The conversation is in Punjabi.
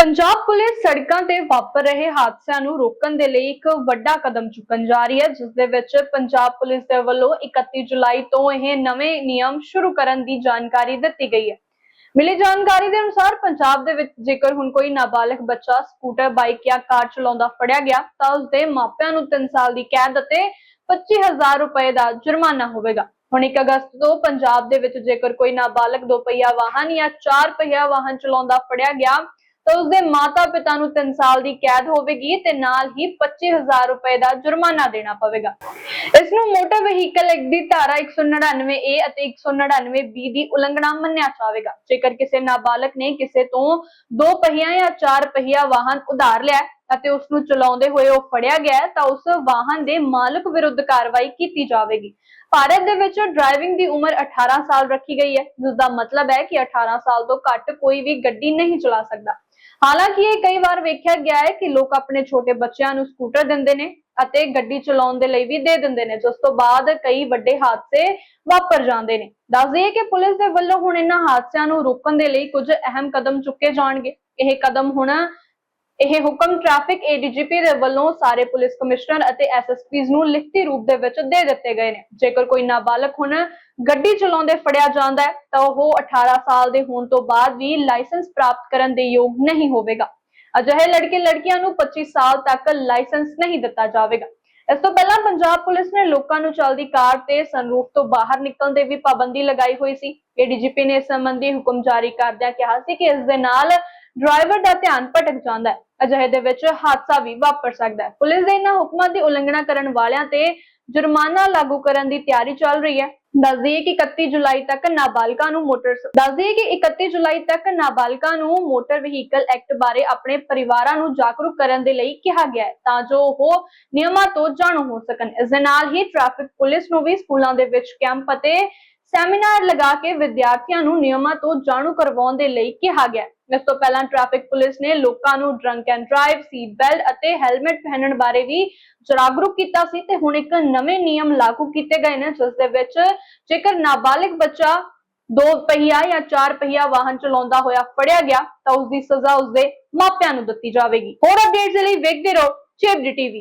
ਪੰਜਾਬ ਪੁਲਿਸ ਸੜਕਾਂ ਤੇ ਵਾਪਰ ਰਹੇ ਹਾਦਸਿਆਂ ਨੂੰ ਰੋਕਣ ਦੇ ਲਈ ਇੱਕ ਵੱਡਾ ਕਦਮ ਚੁੱਕਣ ਜਾ ਰਹੀ ਹੈ, ਜਿਸ ਦੇ ਵਿੱਚ ਪੰਜਾਬ ਪੁਲਿਸ ਦੇ ਵੱਲੋਂ 31 ਜੁਲਾਈ ਤੋਂ ਇਹ ਨਵੇਂ ਨਿਯਮ ਸ਼ੁਰੂ ਕਰਨ ਦੀ ਜਾਣਕਾਰੀ ਦਿੱਤੀ ਗਈ ਹੈ। ਮਿਲੀ ਜਾਣਕਾਰੀ ਦੇ ਅਨੁਸਾਰ ਪੰਜਾਬ ਦੇ ਵਿੱਚ ਜੇਕਰ ਹੁਣ ਕੋਈ ਨਾਬਾਲਗ ਬੱਚਾ ਸਕੂਟਰ, ਬਾਈਕ ਜਾਂ ਕਾਰ ਚਲਾਉਂਦਾ ਫੜਿਆ ਗਿਆ, ਤਾਂ ਉਸ ਦੇ ਮਾਪਿਆਂ ਨੂੰ 3 ਸਾਲ ਦੀ ਕੈਦ ਅਤੇ 25000 ਰੁਪਏ ਦਾ ਜੁਰਮਾਨਾ ਹੋਵੇਗਾ। ਹੁਣ 1 ਅਗਸਤ ਤੋਂ ਪੰਜਾਬ ਦੇ ਵਿੱਚ ਜੇਕਰ ਕੋਈ ਨਾਬਾਲਗ ਦੋ ਪਹੀਆ ਵਾਹਨ ਜਾਂ ਚਾਰ ਪਹੀਆ ਵਾਹਨ ਚਲਾਉਂਦਾ ਫੜਿਆ ਗਿਆ ਤਾਂ ਉਸਦੇ ਮਾਤਾ-ਪਿਤਾ ਨੂੰ 3 ਸਾਲ ਦੀ ਕੈਦ ਹੋਵੇਗੀ ਤੇ ਨਾਲ ਹੀ 25000 ਰੁਪਏ ਦਾ ਜੁਰਮਾਨਾ ਦੇਣਾ ਪਵੇਗਾ। ਇਸ ਨੂੰ ਮੋਟਰ ਵਹੀਕਲ ਐਕਟ ਦੀ ਧਾਰਾ 199 ਏ ਅਤੇ 199 ਬੀ ਦੀ ਉਲੰਘਣਾ ਮੰਨਿਆ ਜਾਵੇਗਾ। ਜੇਕਰ ਕਿਸੇ ਨਾਬਾਲਗ ਨੇ ਕਿਸੇ ਤੋਂ ਦੋ ਪਹੀਆ ਜਾਂ ਚਾਰ ਪਹੀਆ ਵਾਹਨ ਉਧਾਰ ਲਿਆ ਅਤੇ ਉਸ ਨੂੰ ਚਲਾਉਂਦੇ ਹੋਏ ਉਹ ਫੜਿਆ ਗਿਆ ਤਾਂ ਉਸ ਵਾਹਨ ਦੇ ਮਾਲਕ ਵਿਰੁੱਧ ਕਾਰਵਾਈ ਕੀਤੀ ਜਾਵੇਗੀ। ਭਾਰਤ ਦੇ ਵਿੱਚ ਡਰਾਈਵਿੰਗ ਦੀ ਉਮਰ 18 ਸਾਲ ਰੱਖੀ ਗਈ ਹੈ। ਜਿਸ ਦਾ ਮਤਲਬ ਹੈ ਕਿ 18 ਸਾਲ ਤੋਂ ਘੱਟ ਕੋਈ ਵੀ ਗੱਡੀ ਨਹੀਂ ਚਲਾ ਸਕਦਾ। ਹਾਲਾਂਕਿ ਇਹ ਕਈ ਵਾਰ ਵੇਖਿਆ ਗਿਆ ਹੈ ਕਿ ਲੋਕ ਆਪਣੇ ਛੋਟੇ ਬੱਚਿਆਂ ਨੂੰ ਸਕੂਟਰ ਦਿੰਦੇ ਨੇ ਅਤੇ ਗੱਡੀ ਚਲਾਉਣ ਦੇ ਲਈ ਵੀ ਦੇ ਦਿੰਦੇ ਨੇ। ਜਿਸ ਤੋਂ ਬਾਅਦ ਕਈ ਵੱਡੇ ਹਾਦਸੇ ਵਾਪਰ ਜਾਂਦੇ ਨੇ। ਦੱਸ ਦਈਏ ਕਿ ਪੁਲਿਸ ਦੇ ਵੱਲੋਂ ਹੁਣ ਇਹਨਾਂ ਹਾਦਸਿਆਂ ਨੂੰ ਰੋਕਣ ਦੇ ਲਈ ਕੁਝ ਅਹਿਮ ਕਦਮ ਚੁੱਕੇ ਜਾਣਗੇ। ਇਹ ਕਦਮ ਹੁਣ ਇਹ ਹੁਕਮ ਟ੍ਰੈਫਿਕ ਏਡੀਜੀਪੀ ਦੇ ਵੱਲੋਂ ਸਾਰੇ ਪੁਲਿਸ ਕਮਿਸ਼ਨਰ ਅਤੇ ਐਸਐਸਪੀਜ਼ ਨੂੰ ਲਿਖਤੀ ਰੂਪ ਦੇ ਵਿੱਚ ਦੇ ਦਿੱਤੇ ਗਏ ਨੇ। ਜੇਕਰ ਕੋਈ ਨਾਬਾਲਗ ਹੁਣ ਗੱਡੀ ਚਲਾਉਂਦੇ ਫੜਿਆ ਜਾਂਦਾ ਹੈ, ਤਾਂ ਉਹ 18 ਸਾਲ ਦੇ ਹੋਣ ਤੋਂ ਬਾਅਦ ਵੀ ਲਾਇਸੈਂਸ ਪ੍ਰਾਪਤ ਕਰਨ ਦੇ ਯੋਗ ਨਹੀਂ ਹੋਵੇਗਾ। ਅਜਿਹੇ ਲੜਕੇ ਲੜਕੀਆਂ ਨੂੰ 25 ਸਾਲ ਤੱਕ ਲਾਇਸੈਂਸ ਨਹੀਂ ਦਿੱਤਾ ਜਾਵੇਗਾ। ਇਸ ਤੋਂ ਪਹਿਲਾਂ ਪੰਜਾਬ ਪੁਲਿਸ ਨੇ ਲੋਕਾਂ ਨੂੰ ਚਲਦੀ ਕਾਰ ਤੇ ਸਨਰੂਫ ਤੋਂ ਬਾਹਰ ਨਿਕਲਣ ਦੇ ਵੀ ਪਾਬੰਦੀ ਲਗਾਈ ਹੋਈ ਸੀ। ਏਡੀਜੀਪੀ ਨੇ ਇਸ ਸੰਬੰਧੀ ਹੁਕਮ ਜਾਰੀ ਕਰਦਿਆਂ ਕਿਹਾ ਸੀ ਕਿ ਇਸ ਦੇ ਨਾਲ ਡਰਾਈਵਰ ਦਾ ਧਿਆਨ ਭਟਕ ਜਾਂਦਾ ਹੈ। ਅਜਿਹੇ ਦੇ ਵਿੱਚ ਹਾਦਸਾ ਵੀ ਵਾਪਰ ਸਕਦਾ ਹੈ। ਪੁਲਿਸ ਦੇ ਇਹਨਾਂ ਹੁਕਮਾਂ ਦੀ ਉਲੰਘਣਾ ਕਰਨ ਵਾਲਿਆਂ ਤੇ ਜੁਰਮਾਨਾ ਲਾਗੂ ਕਰਨ ਦੀ ਤਿਆਰੀ ਚੱਲ ਰਹੀ ਹੈ। ਦੱਸ ਦਈਏ ਕਿ 31 ਜੁਲਾਈ ਤੱਕ ਨਾਬਾਲਗਾਂ ਨੂੰ ਮੋਟਰ ਦੱਸ ਦਈਏ ਕਿ 31 ਜੁਲਾਈ ਤੱਕ ਨਾਬਾਲਗਾਂ ਨੂੰ ਮੋਟਰ ਵਹੀਕਲ ਐਕਟ ਬਾਰੇ ਆਪਣੇ ਪਰਿਵਾਰਾਂ ਨੂੰ ਜਾਗਰੂਕ ਕਰਨ ਦੇ ਲਈ ਕਿਹਾ ਗਿਆ ਹੈ, ਤਾਂ ਜੋ ਉਹ ਨਿਯਮਾਂ ਤੋਂ ਜਾਣੂ ਹੋ ਸਕਣ। ਇਸ ਦੇ ਨਾਲ ਹੀ ਟ੍ਰੈਫਿਕ ਪੁਲਿਸ ਨੂੰ ਵੀ ਸਕੂਲਾਂ ਦੇ ਵਿੱਚ ਕੈਂਪ ਅਤੇ ਸੈਮੀਨਾਰ ਲਗਾ ਕੇ ਵਿਦਿਆਰਥੀਆਂ ਨੂੰ ਨਿਯਮਾਂ ਤੋਂ ਜਾਣੂ ਕਰਵਾਉਣ ਦੇ ਲਈ ਕਿਹਾ ਗਿਆ। ਇਸ ਤੋਂ ਪਹਿਲਾਂ ਟ੍ਰੈਫਿਕ ਪੁਲਿਸ ਨੇ ਲੋਕਾਂ ਨੂੰ drunk and drive seat belt ਅਤੇ ਹੈਲਮਟ ਪਹਿਨਣ ਬਾਰੇ ਵੀ ਜਾਗਰੂਕ ਕੀਤਾ ਸੀ ਤੇ ਹੁਣ ਇੱਕ ਨਵੇਂ ਨਿਯਮ ਲਾਗੂ ਕੀਤੇ ਗਏ ਨੇ, ਜਿਸ ਦੇ ਵਿੱਚ ਜੇਕਰ ਨਾਬਾਲਿਗ ਬੱਚਾ ਦੋ ਪਹੀਆ ਜਾਂ ਚਾਰ ਪਹੀਆ ਵਾਹਨ ਚਲਾਉਂਦਾ ਹੋਇਆ ਫੜਿਆ ਗਿਆ, ਤਾਂ ਉਸ ਦੀ ਸਜ਼ਾ ਉਸ ਦੇ ਮਾਪਿਆਂ ਨੂੰ ਦਿੱਤੀ ਜਾਵੇਗੀ। ਹੋਰ ਅਪਡੇਟਸ ਲਈ ਵੇਖਦੇ ਰਹੋ ਚੇਪਡੀ ਟੀਵੀ।